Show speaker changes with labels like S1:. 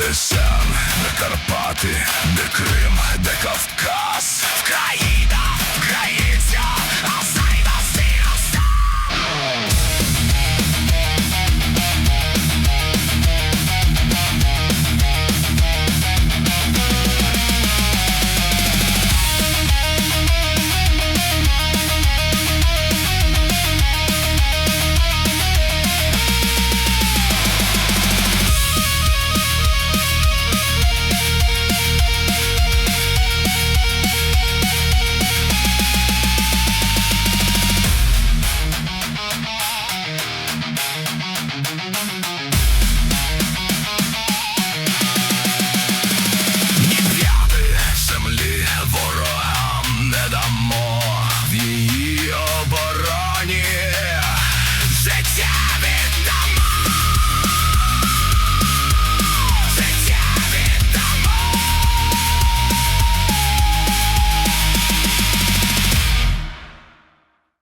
S1: Де сян, де Карпати, де Крим, де Кавказ.